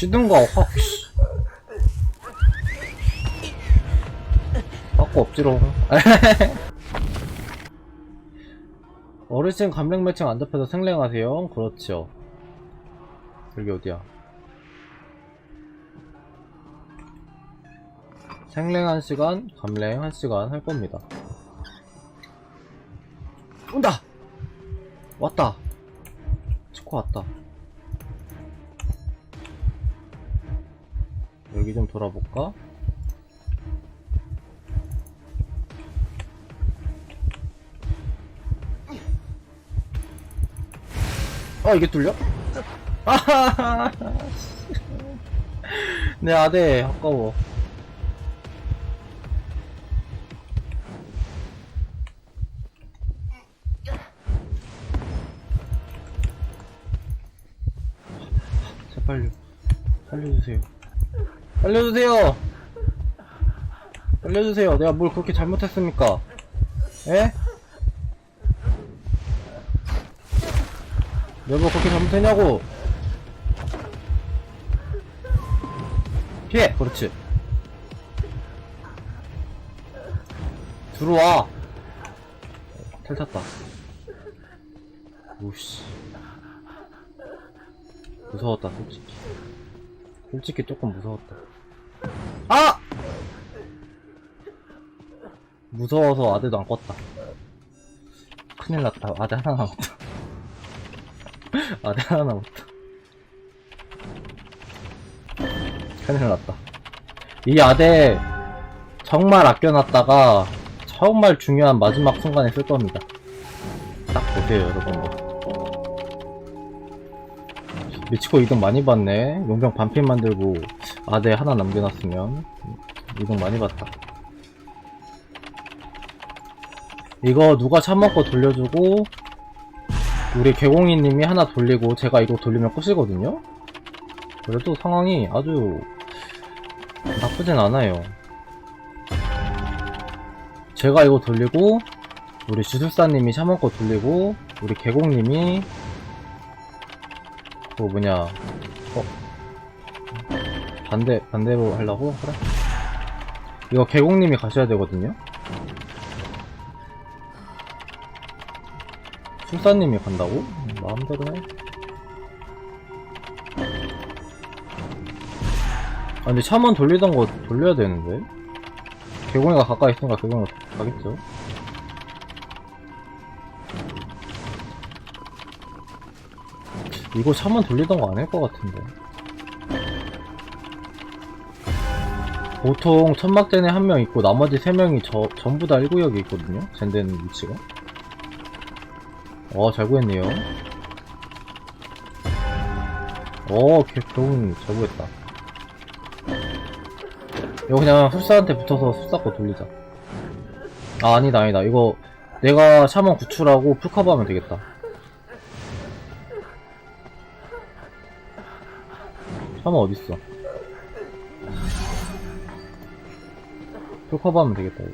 치든가 확 씨. 받고 없지롱. 어르신 감량 매칭 안 잡혀서 생랭하세요. 그렇죠. 여기 어디야? 생랭 1시간 감량 1시간 할 겁니다. 온다! 왔다 치코 왔다 여기 좀 돌아볼까? 아 이게 뚫려? 아하하하 내 아대 아까워 제발요 살려주세요. 살려주세요! 살려주세요! 내가 뭘 그렇게 잘못했습니까? 에? 내가 뭐 그렇게 잘못했냐고! 피해! 그렇지. 들어와! 텔 탔다. 오씨 무서웠다 솔직히. 솔직히 조금 무서웠다. 아! 무서워서 아대도 안 껐다. 큰일 났다. 아대 하나 남았다. 아대 하나 남았다. 큰일 났다. 이 아대 정말 아껴놨다가 정말 중요한 마지막 순간에 쓸 겁니다. 딱 보세요 여러분들 미치코 이동 많이 봤네. 용병 반핀 만들고 아대 하나 남겨놨으면. 이동 많이 봤다. 이거 누가 처먹고 돌려주고 우리 개공이님이 하나 돌리고 제가 이거 돌리면 끝이거든요? 그래도 상황이 아주 나쁘진 않아요. 제가 이거 돌리고 우리 주술사님이 거 돌리고 우리 개공님이 그 뭐냐. 어. 반대 반대로 하려고? 그래? 이거 개공님이 가셔야 되거든요? 술사님이 간다고? 음, 마음대로 해. 아 근데 차만 돌리던 거 돌려야 되는데? 개공이가 가까이 있으니까 개공이가 가겠죠 이거 차만 돌리던 거 아닐 것 같은데. 보통 천막전에 한 명 있고 나머지 세 명이 저, 전부 다 1구역에 있거든요. 젠되는 위치가. 어, 잘 구했네요. 어, 개, 겨운 잘 구했다. 이거 그냥 흡사한테 붙어서 흡사거 돌리자. 아, 아니다, 아니다. 이거 내가 샤먼 구출하고 풀커버 하면 되겠다. 샤먼 어딨어? 풀 커버하면 되겠다. 이거.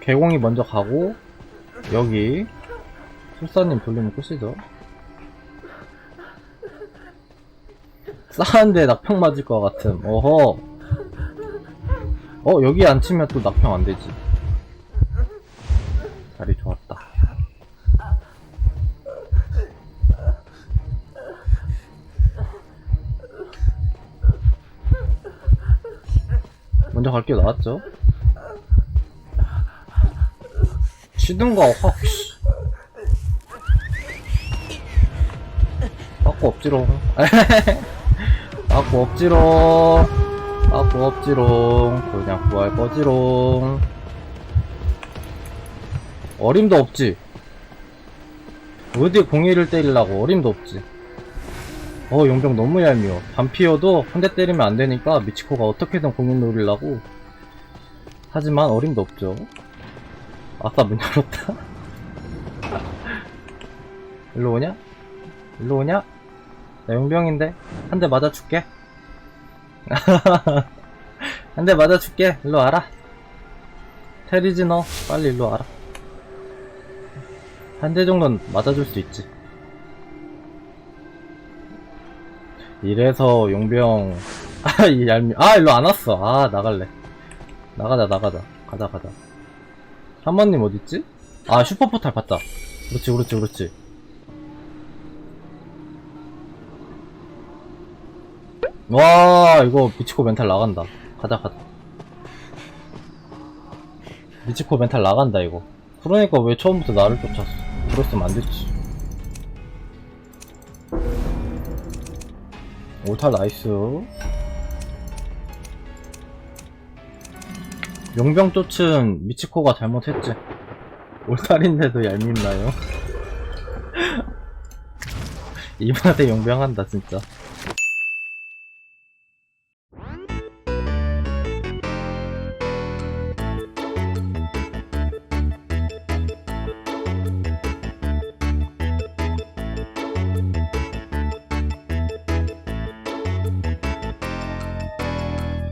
개공이 먼저 가고 여기 술사님 돌리면 끝이죠. 싸한데 낙평 맞을 것 같음. 어허. 어 여기 안 치면 또 낙평 안 되지. 먼저 갈게 나왔죠? 치든가 확 씨. 받고 없지롱. 받고 없지롱. 받고 없지롱. 그냥 구할 거지롱. 어림도 없지. 어디 공일을 때리려고 어림도 없지 어 용병 너무 얄미워. 반피어도 한 대 때리면 안 되니까 미치코가 어떻게든 공일 노리려고. 하지만 어림도 없죠. 아싸 문 열었다. 일로 오냐? 일로 오냐? 나 용병인데. 한 대 맞아줄게. 한 대 맞아줄게. 일로 와라. 테리지 너 빨리 일로 와라. 한 대 정도는 맞아줄 수 있지 이래서 용병 아이 얄미 아 일로 안 왔어. 아 나갈래. 나가자 나가자. 가자 가자. 한번님 어딨지? 아 슈퍼포탈 봤다. 그렇지 그렇지 그렇지. 와 이거 미치코 멘탈 나간다. 가자 가자. 미치코 멘탈 나간다 이거. 그러니까 왜 처음부터 나를 쫓았어? 그랬으면 안 됐지 오탈 나이스. 용병 쫓은 미치코가 잘못했지. 올탈인데도 얄밉나요? 이번에 용병한다 진짜